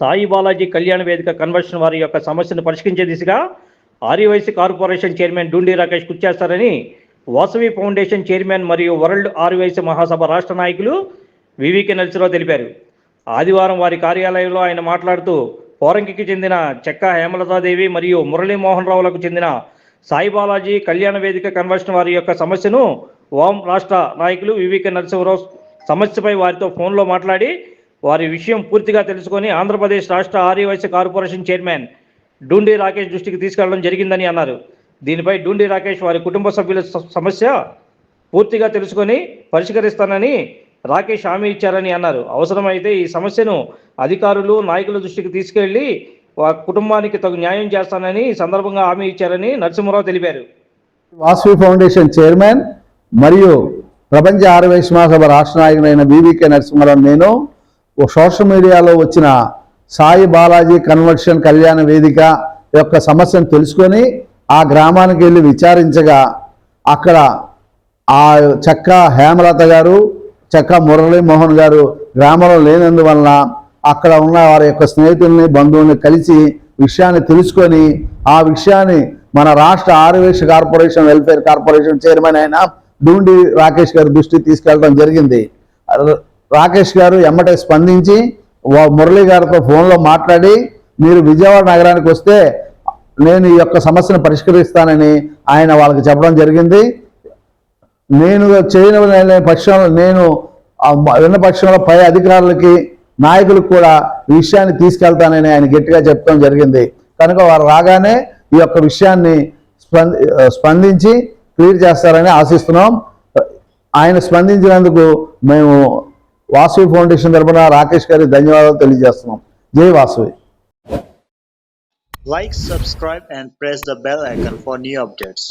సాయి బాలాజీ కళ్యాణ వేదిక కన్వర్షన్ వారి యొక్క సమస్యను పరిష్కరించే దిశగా ఆర్యవైసీ కార్పొరేషన్ చైర్మన్ డూండి రాకేష్ కూర్చేస్తారని వాసవి ఫౌండేషన్ చైర్మన్ మరియు వరల్డ్ ఆర్యవైసీ మహాసభ రాష్ట్ర నాయకులు వివికే నరసింహరావు తెలిపారు. ఆదివారం వారి కార్యాలయంలో ఆయన మాట్లాడుతూ పోరంకికి చెందిన చెక్క హేమలతాదేవి మరియు మురళీమోహన్ రావులకు చెందిన సాయి బాలాజీ కళ్యాణ వేదిక కన్వర్షన్ వారి యొక్క సమస్యను వాం రాష్ట్ర నాయకులు వివికే నరసింహరావు సమస్యపై వారితో ఫోన్లో మాట్లాడి వారి విషయం పూర్తిగా తెలుసుకొని ఆంధ్రప్రదేశ్ రాష్ట్ర ఆర్యవైశ్య కార్పొరేషన్ చైర్మన్ డూండి రాకేష్ దృష్టికి తీసుకెళ్ళడం జరిగిందని అన్నారు. దీనిపై డూండి రాకేష్ వారి కుటుంబ సభ్యుల సమస్య పూర్తిగా తెలుసుకొని పరిష్కరిస్తానని రాకేష్ హామీ ఇచ్చారని అన్నారు. అవసరమైతే ఈ సమస్యను అధికారులు నాయకుల దృష్టికి తీసుకెళ్ళి వారి కుటుంబానికి తగు న్యాయం చేస్తానని సందర్భంగా హామీ ఇచ్చారని నరసింహరావు తెలిపారు. వాసవి ఫౌండేషన్ చైర్మన్ మరియు ప్రపంచ ఆరవేశ మహాసభ రాష్ట్ర నాయకుడైన బీవీకే నరసింహారావు నేను ఓ సోషల్ మీడియాలో వచ్చిన సాయి బాలాజీ కన్వర్షన్ కళ్యాణ వేదిక యొక్క సమస్యను తెలుసుకొని ఆ గ్రామానికి వెళ్ళి విచారించగా అక్కడ ఆ చక్క హేమలత గారు చెక్క మురళీమోహన్ గారు గ్రామంలో లేనందువలన అక్కడ ఉన్న వారి యొక్క స్నేహితుల్ని బంధువుల్ని కలిసి విషయాన్ని తెలుసుకొని ఆ విషయాన్ని మన రాష్ట్ర Aryavysya corporation welfare corporation chairman అయిన డూండి రాకేష్ గారి దృష్టికి తీసుకెళ్ళడం జరిగింది. రాకేష్ గారు ఎమ్మటే స్పందించి మురళీ మురళి గారితో ఫోన్లో మాట్లాడి మీరు విజయవాడ నగరానికి వస్తే నేను ఈ యొక్క సమస్యను పరిష్కరిస్తానని ఆయన వాళ్ళకి చెప్పడం జరిగింది. నేను చేయని పక్షంలో నేను విన్న పక్షంలో పై అధికారులకి నాయకులకు కూడా ఈ విషయాన్ని తీసుకెళ్తానని ఆయన గట్టిగా చెప్పడం జరిగింది. కనుక వారు రాగానే ఈ యొక్క విషయాన్ని స్పంది స్పందించి క్లియర్ చేస్తారని ఆశిస్తున్నాం. ఆయన స్పందించినందుకు మేము వాసవి ఫౌండేషన్ తరపున రాకేష్ గారికి ధన్యవాదాలు తెలియజేస్తున్నాం జై Vasavi Like, subscribe, and press the bell icon for new updates.